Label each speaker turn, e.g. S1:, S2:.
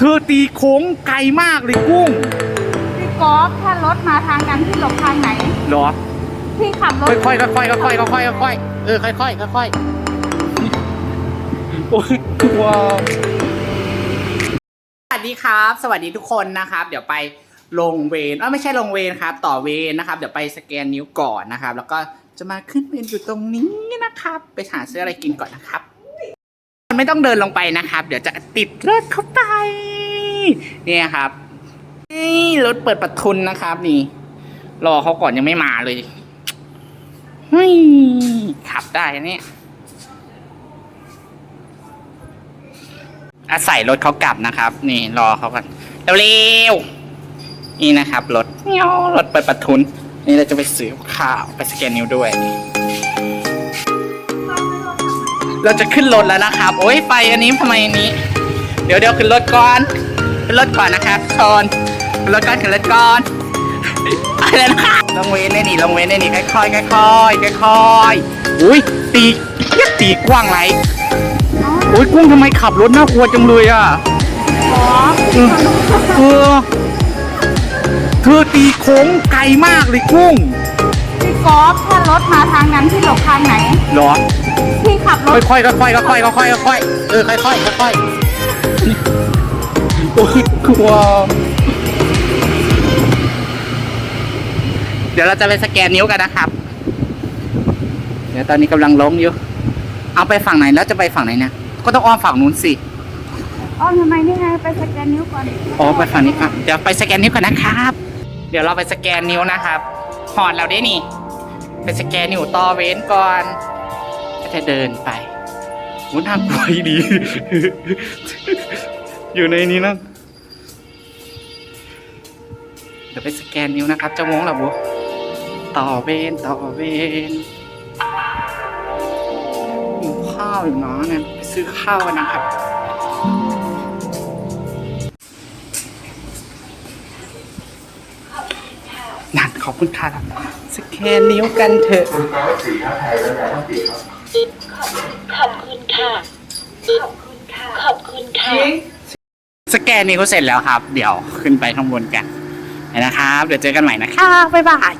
S1: เธอตีโค้งไกลมากเลยกุ้ง
S2: พี่กอล์ฟถ้ารถมาทางนั้นพี่หลบทางไหน
S1: เหรอ
S2: พี่ขับรถ
S1: ค่อยๆค่อยๆค่อยๆค่อยๆค่อยๆเออค่อยๆค่อยๆโอ้ยกลัวสวัสดีครับ สวัสดีทุกคนนะครับ เดี๋ยวไปลงเวรเออไม่ใช่ลงเวรครับ ต่อเวรนะครับ เดี๋ยวไปสแกนนิ้วก่อนนะครับ แล้วก็จะมาขึ้นเวรอยู่ตรงนี้นะครับ ไปหาซื้ออะไรกินก่อนนะครับ ไม่ต้องเดินลงไปนะครับ เดี๋ยวจะติดรถเข้าไป เนี่ยครับนี่รถเปิดประทุนนะครับ นี่ รอเขาก่อนยังไม่มาเลยเฮ้ยขับได้เนี่ยอาศัยรถเขากลับนะครับ นี่รอเขาก่อนเร็วๆนี่นะครับ รถเงี้ยรถเปิดประทุน นี่เราจะไปซื้อข้าวไปสแกนนิ้วด้วย เราจะขึ้นรถแล้วนะครับ โอ้ยไฟอันนี้ทำไมอันนี้ เดี๋ยวเดี๋ยวขึ้นรถก่อนขึ้นรถก่อนนะครับชนขึ้นรถก่อนขึ้นรถก่อนอะไรนะคะลงเวนได้นี่ลงเวนได้นี่ค่อยๆค่อยๆค่อยๆอุ้ยตีเหี้ยตีกว้างไรอุ้ยกุ้งทำไมขับรถน่ากลัวจังเลยอะ
S2: กอล์ฟ
S1: เออเออเธอตีโค้งไกลมากเลยกุ้ง
S2: พี่กอล์ฟถ้ารถมาทางนั้นพี่หลบทางไหน
S1: เหรอ
S2: พี่ขับร
S1: ค่
S2: ถ
S1: อยๆค่อยๆค่อยๆค่อยๆค่อยๆเออค่อยๆค่อยๆโอ้ยกลัวเดี๋ยวเราจะไปสแกนนิ้วกันนะครับ เดี๋ยวตอนนี้กำลังลงอยู่ เอาไปฝั่งไหนแล้วจะไปฝั่งไหนเนี่ย ก็ต้องอ้อมฝั่งนู้นสิ
S2: อ้อมทำไมนี่ไงไปสแกนนิ้วก่อน
S1: อ๋อไปฝั่งนี้ครับเดี๋ยวไปสแกนนิ้วกันนะครับ เดี๋ยวเราไปสแกนนิ้วนะครับหอดเราได้นี่ ไปสแกนนิ้วต่อเว้นก่อน ก็จะเดินไปมุนทางกลัวดี อยู่ในนี้นะ เดี๋ยวไปสแกนนิ้วนะครับ เจะมงเหรอบุต่อเวนต่อเวนหิวข้าวอยู่เนาะเนี่ยไปซื้อข้าวกันนะครับนั่นขอบคุณค่ะสแกนนิ้วกันเถอะคุณกอล์ฟสีท
S3: ่าไทยแล้วนะวันจี ขอบคุณค่ะ ขอบคุณค่ะ ขอบคุณค่ะ
S1: สแกนนิ้วเสร็จแล้วครับ เดี๋ยวขึ้นไปข้างบนกันนะครับ เดี๋ยวเจอกันใหม่นะครับบ๊ายบาย